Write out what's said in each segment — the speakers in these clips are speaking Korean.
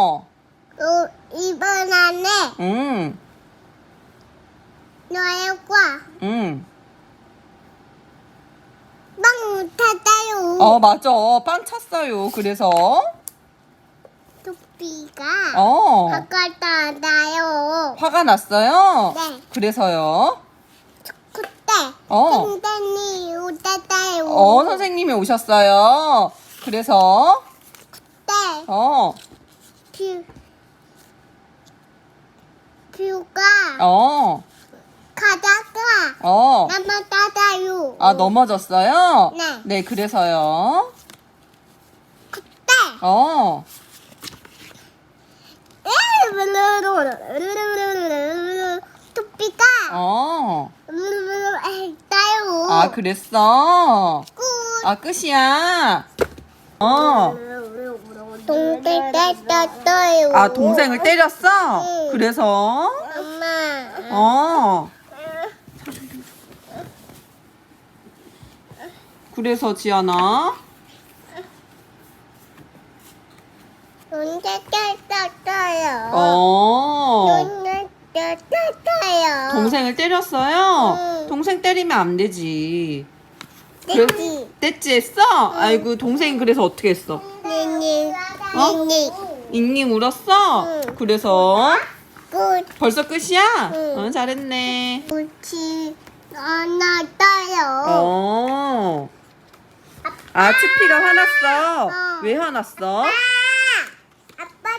어. 어, 이번 안에 음. 너희과 음. 빵 탔어요. 어, 맞아. 빵 찼어요. 그래서 토끼가 어. 바깥다 나요. 화가 났어요? 네. 그래서요? 그때 어. 선생님이 오셨어요. 어, 선생님이 오셨어요. 그래서 그때 어. 뷰 뷰가 어. 가다가 어. 넘어졌어요. 아, 넘어졌어요? 네. 네, 그래서요. 그때 어. 토끼가 어. 했어요. 아, 그랬어. 끝. 아, 끝이야. 어. 땄어요. 아, 동생을 때렸어? 응. 그래서? 엄마. 어. 그래서 지연아? 동생 땄어요. 어. 땄어요. 동생을 때렸어요? 응. 동생 때리면 안 되지. 그래- 떼지. 떼찌 했어? 아이고, 동생 그래서 어떻게 했어? 니니. 어? 잉잉 울었어? 응. 그래서 끝. 벌써 끝이야? 응. 어, 잘했네. 꽃이 떠요. 어. 아, 추피가 화났어. 어. 왜 화났어? 아빠,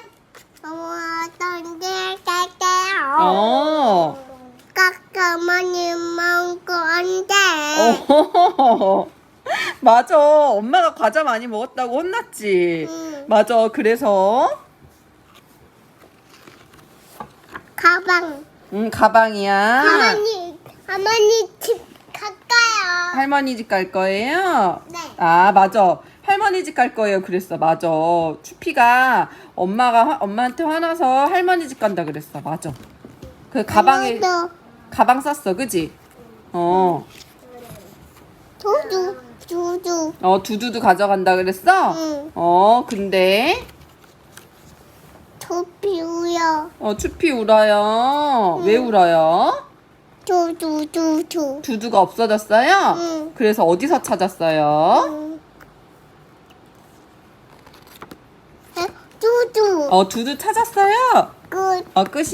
엄마 던질 갈게요. 어. 까까마니 먹고 안 돼. 어. 맞아. 엄마가 과자 많이 먹었다고 혼났지. 응. 맞아. 그래서 가방. 음, 가방이야. 할머니, 할머니 집 갈까요? 할머니 집 갈 거예요? 네. 아, 맞아. 할머니 집 갈 거예요. 그랬어. 맞아. 추피가 엄마가 화- 엄마한테 화나서 할머니 집 간다 그랬어. 맞아. 그 가방에 엄마도 가방 쌌어. 그지? 어. 두두, 두두. 어, 두두두 가져간다 그랬어? 응. 어, 근데 토피 우여. 어, 추피 울어요. 왜 울어요? 두두, 두두. 두두가 없어졌어요? 응. 그래서 어디서 찾았어요? 응. 에? 두두. 어, 두두 찾았어요? 끝. 어, 끝이